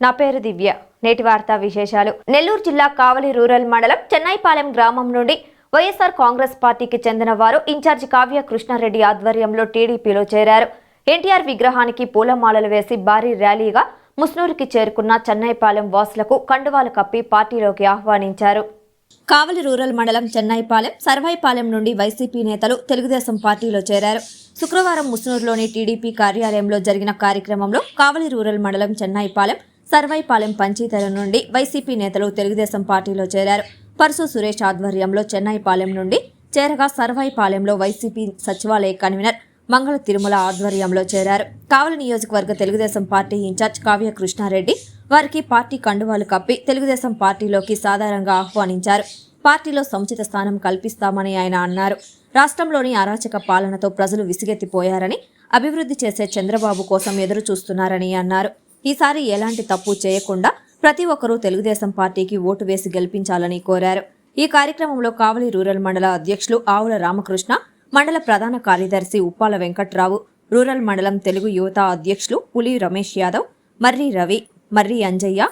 నా పేరు దివ్య. నేటి వార్తా విశేషాలు. నెల్లూరు జిల్లా కావలి రూరల్ మండలం చెన్నైపాలెం గ్రామం నుండి వైఎస్ఆర్ కాంగ్రెస్ పార్టీకి చెందిన వారు ఇన్ఛార్జ్ కావ్య కృష్ణారెడ్డి ఆధ్వర్యంలో టీడీపీలో చేరారు. ఎన్టీఆర్ విగ్రహానికి పూలమాలలు వేసి భారీ ర్యాలీగా ముస్నూరుకి చేరుకున్న చెన్నైపాలెం వాసులకు కండువాలు కప్పి పార్టీలోకి ఆహ్వానించారు. కావలి రూరల్ మండలం చెన్నైపాలెం సర్వాయిపాలెం నుండి వైసీపీ నేతలు తెలుగుదేశం పార్టీలో చేరారు. శుక్రవారం ముస్నూరులోని టీడీపీ కార్యాలయంలో జరిగిన కార్యక్రమంలో కావలి రూరల్ మండలం చెన్నైపాలెం సర్వైపాలెం పంచాయతీల నుండి వైసీపీ నేతలు తెలుగుదేశం పార్టీలో చేరారు. పరసు సురేష్ ఆధ్వర్యంలో చెన్నైపాలెం నుండి చేరగా సర్వాయిపాలెంలో వైసీపీ సచివాలయ కన్వీనర్ మంగళ తిరుమల ఆధ్వర్యంలో చేరారు. కావలి నియోజకవర్గ తెలుగుదేశం పార్టీ ఇన్ఛార్జ్ కావ్య కృష్ణారెడ్డి వారికి పార్టీ కండువాలు కప్పి తెలుగుదేశం పార్టీలోకి సాధారణంగా ఆహ్వానించారు. పార్టీలో సముచిత స్థానం కల్పిస్తామని ఆయన అన్నారు. రాష్ట్రంలోని అరాచక పాలనతో ప్రజలు విసిగెత్తిపోయారని అభివృద్ధి చేసే చంద్రబాబు కోసం ఎదురు చూస్తున్నారని అన్నారు. ఈసారి ఎలాంటి తప్పు చేయకుండా ప్రతి ఒక్కరూ తెలుగుదేశం పార్టీకి ఓటు వేసి గెలిపించాలని కోరారు. ఈ కార్యక్రమంలో కావలి రూరల్ మండల అధ్యక్షులు ఆవుల రామకృష్ణ మండల ప్రధాన కార్యదర్శి ఉప్పాల వెంకట్రావు రూరల్ మండలం తెలుగు యువత అధ్యక్షులు పులి రమేష్ యాదవ్ మర్రి రవి మర్రి అంజయ్య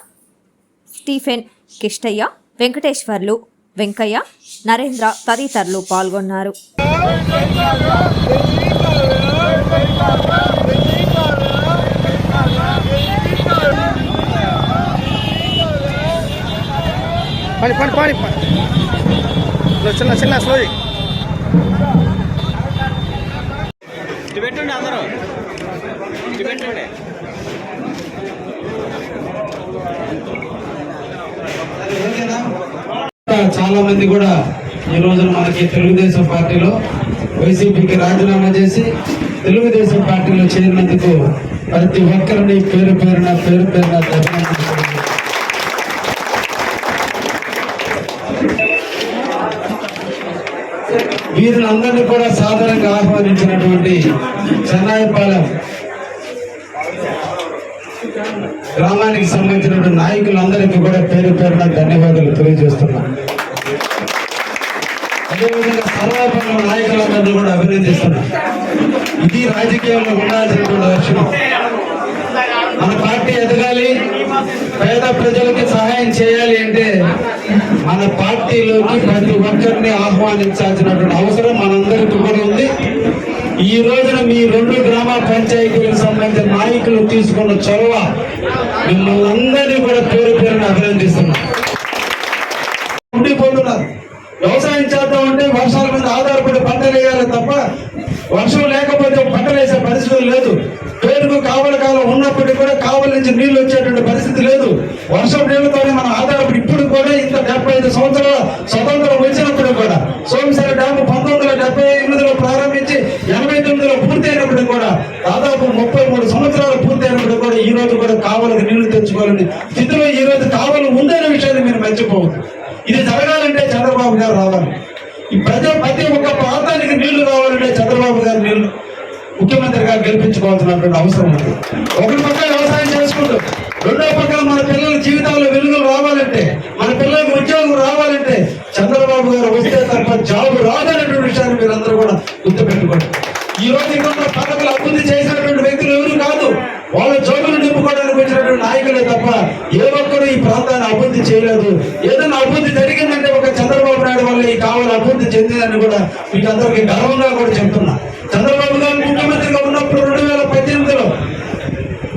స్టీఫెన్ కిష్టయ్య వెంకటేశ్వర్లు వెంకయ్య నరేంద్ర తదితరులు పాల్గొన్నారు. పని పని పని. చిన్న చిన్న స్లో పెట్టండి అందరూ. పెట్టండి చాలా మంది కూడా ఈ రోజున మనకి తెలుగుదేశం పార్టీలో వైసీపీకి రాజీనామా చేసి తెలుగుదేశం పార్టీలో చేరినందుకు ప్రతి ఒక్కరిని పేరు పేరున పేరు పేరున వీరినందరినీ కూడా సాధారణంగా ఆహ్వానించినటువంటి చెన్నాయిపాలెం గ్రామానికి సంబంధించినటువంటి నాయకులందరికీ కూడా పేరు పేరున ధన్యవాదాలు తెలియజేస్తున్నాను అదేవిధంగా సర్వపంగ నాయకులందరినీ కూడా అభినందిస్తున్నాను ఇది రాజకీయంలో ఉండాల్సినటువంటి లక్షణం మన పార్టీ ఎదగాలి పేద ప్రజలకి సహాయం చేయాలి అంటే మన పార్టీలోకి ప్రతి ఒక్కరిని ఆహ్వానించాల్సినటువంటి అవసరం మనందరికీ కూడా ఉంది. ఈ రోజున మీ రెండు గ్రామ పంచాయతీలకు సంబంధించిన నాయకులు తీసుకున్న చొరవ మిమ్మల్ని అందరినీ కూడా పేరు పేరుని అభినందిస్తున్నాం. ఉండిపోతున్నారు. వ్యవసాయం చేద్దాం అంటే వర్షాల మీద ఆధారపడి పంటలు వేయాలి తప్ప వర్షం లేకపోతే పంటలు వేసే పరిస్థితి లేదు. పేరుకు కావలి కాలం ఉన్నప్పటికీ కూడా కావలి నుంచి నీళ్ళు వచ్చేటువంటి పరిస్థితి లేదు. వర్షం నీళ్ళతోనే మనం ఆధారపడి ఇప్పుడు కూడా ఇంత డెబ్బై ఐదు సంవత్సరాల స్వతంత్రం వచ్చినప్పుడు కూడా సోమశేర డ్యామ్ పంతొమ్మిది వందల డెబ్బై ఎనిమిదిలో ప్రారంభించి ఎనభై తొమ్మిదిలో పూర్తి అయినప్పుడు కూడా దాదాపు ముప్పై మూడు సంవత్సరాలు పూర్తి అయినప్పుడు కూడా ఈ రోజు కూడా కావలికి నీళ్ళు తెచ్చుకోవాలని స్థితిలో ఈ రోజు కావలి ఉందనే విషయాన్ని మీరు మర్చిపోవద్దు. ఇది జరగాలంటే చంద్రబాబు గారు రావాలి ఈ ప్రజ ప్రతి ఒక్క ప్రాంతానికి నీళ్ళు రావాలంటే చంద్రబాబు గారు నీళ్ళు ముఖ్యమంత్రిగా గెలిపించుకోవాల్సినటువంటి అవసరం ఉంది. ఒకటి పక్క వ్యవసాయం చేసుకుంటూ రెండో పక్కన మన పిల్లల జీవితాల్లో వెలుగులు రావాలంటే మన పిల్లలకు ఉద్యోగం రావాలంటే చంద్రబాబు గారు వస్తే తప్ప జాబు రాదనేటువంటి విషయాన్ని మీరందరూ కూడా గుర్తుపెట్టుకోండి. ఈ రోజు ఇక్కడ పథకాలు అభివృద్ధి చేసినటువంటి వ్యక్తులు ఎవరు కాదు. వాళ్ళ జోబులు నింపుకోవడానికి వచ్చినటువంటి నాయకులే తప్ప ఏ ఒక్కరు ఈ ప్రాంతాన్ని అభివృద్ధి చేయలేదు. ఏదైనా అభివృద్ధి జరిగిందంటే ఒక చంద్రబాబు నాయుడు వల్ల ఈ కావాలి అభివృద్ధి చెందిందని కూడా మీకు అందరికీ గర్వంగా కూడా చెప్తున్నా. చంద్రబాబు గారు ముఖ్యమంత్రిగా ఉన్నప్పుడు రెండు వేల పద్దెనిమిదిలో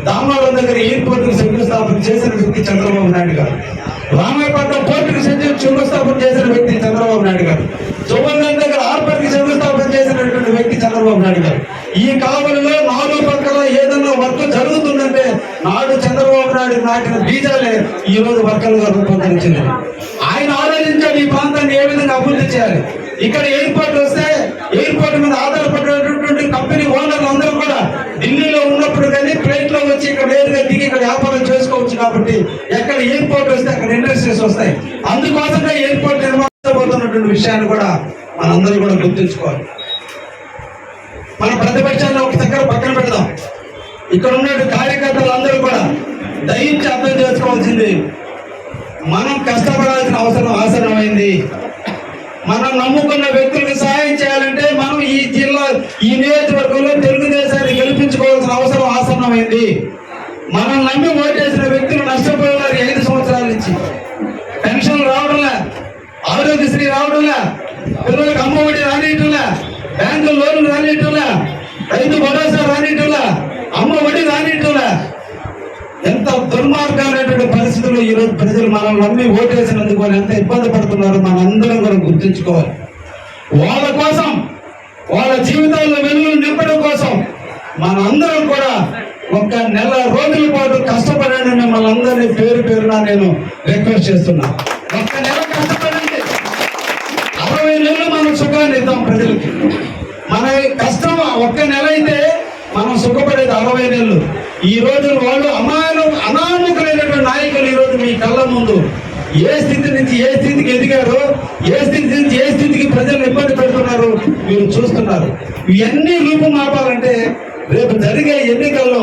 దామోదరం దగ్గర ఎయిర్పోర్ట్ శంకుస్థాపన చేసిన వ్యక్తి చంద్రబాబు నాయుడు గారు. రామాయపట్నం పోర్టుకు శంకుస్థాపన చేసిన వ్యక్తి చంద్రబాబు నాయుడు గారు. జోబల్గంజ్ దగ్గర హార్బర్కి శంకుస్థాపన చేసినటువంటి వ్యక్తి చంద్రబాబు నాయుడు గారు. ఈ కావలిలో నాలుగు పక్కల ఏదన్నా వర్క్ జరుగుతుందంటే నాడు చంద్రబాబు నాయుడు నాటిన బీజాలే ఈ రోజు వర్కలుగా రూపొందించింది. ఆయన ఆలోచించాడు ఈ ప్రాంతాన్ని ఏ విధంగా అభివృద్ధి చేయాలి? ఇక్కడ ఎయిర్పోర్ట్ వస్తే ఎయిర్పోర్ట్ మీద ఆధారపడినటువంటి కంపెనీ ఓనర్లు అందరూ కూడా ఢిల్లీలో ఉన్నప్పుడు కానీ ఫ్లైట్లో వచ్చి ఇక్కడ నేరుగా దిగి ఇక్కడ వ్యాపారం చేసుకోవచ్చు కాబట్టి ఎక్కడ ఎయిర్పోర్ట్ వస్తే అక్కడ ఇండస్ట్రీస్ వస్తాయి. అందుకోసమే ఎయిర్పోర్ట్ నిర్మాణించబోతున్నటువంటి విషయాన్ని కూడా మనందరూ కూడా గుర్తుంచుకోవాలి. మన ప్రతిపక్షాన్ని ఒక దగ్గర పక్కన పెడదాం. ఇక్కడ ఉన్న కార్యకర్తలు అందరూ కూడా దయించి అర్థం చేసుకోవాల్సింది మనం కష్టపడాల్సిన అవసరం ఆసనమైంది మనం నమ్ముకున్న వ్యక్తులకు సహాయం చేయాలంటే మనం ఈ జిల్లా ఈ నియోజకవర్గంలో తెలుగుదేశాన్ని గెలిపించుకోవాల్సిన అవసరం ఆసన్నమైంది. మనం నమ్మి ఓటేసిన వ్యక్తులు నష్టపోయేవారు ఐదు సంవత్సరాల నుంచి. పెన్షన్ రావడంలే ఆరోగ్యశ్రీ రావడంలే పిల్లలకు అమ్మఒడి రానియటంలే బ్యాంకు లోన్లు రానియటంలే రైతు భరోసా రానియటంలే అమ్మ ఒడి రానియటంలే. ఎంత దుర్మార్గాలు పరిస్థితుల్లో ఈ రోజు ప్రజలు మనల్ని నమ్మి ఓటేసినందుకు వాళ్ళు ఎంత ఇబ్బంది పడుతున్నారో మనందరం కూడా గుర్తుంచుకోవాలి. వాళ్ళ కోసం వాళ్ళ జీవితాల్లో వెలుగులు నింపడం కోసం మనందరం కూడా ఒక నెల రోజుల పాటు కష్టపడండి మిమ్మల్ని అందరినీ పేరు పేరున నేను రిక్వెస్ట్ చేస్తున్నా. ఒక్క నెల కష్టపడండి. అరవై నెలలు మనం సుఖాన్ని ఇద్దాం ప్రజలకి. మన కష్టం ఒక్క నెల అయితే మనం సుఖపడేది అరవై నెలలు. ఈ రోజు వాళ్ళు అమాయను అనా కళ్ళ ముందు ఏ స్థితి నుంచి ఏ స్థితికి ఎదిగారో ఏ స్థితి నుంచి ఏ స్థితికి ప్రజలు ఇబ్బంది పెడుతున్నారు మీరు చూస్తున్నారు. ఇవన్నీ రూపుమాపాలంటే రేపు జరిగే ఎన్నికల్లో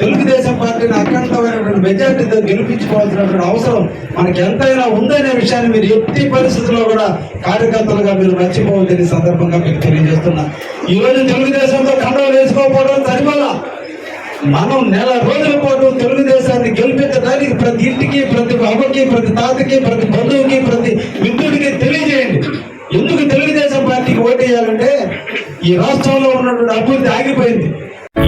తెలుగుదేశం పార్టీని అఖండమైనటువంటి మెజార్టీతో గెలిపించుకోవాల్సినటువంటి అవసరం మనకి ఎంతైనా ఉందనే విషయాన్ని మీరు ఎట్టి పరిస్థితుల్లో కూడా కార్యకర్తలుగా మీరు మర్చిపోవద్దని సందర్భంగా మీకు తెలియజేస్తున్నా. ఈ రోజు తెలుగుదేశంతో కండవ వేసుకోకపోవడం సరిపో మనం నెల రోజుల పాటు తెలుగుదేశాన్ని గెలిపించడానికి ప్రతి ఇంటికి ప్రతి అవ్వకి ప్రతి తాతకి ప్రతి బంధువుకి ప్రతి మిత్రుడికి తెలియజేయండి. ఎందుకు తెలుగుదేశం పార్టీకి ఓటేయాలంటే ఈ రాష్ట్రంలో ఉన్నటువంటి అభివృద్ధి ఆగిపోయింది.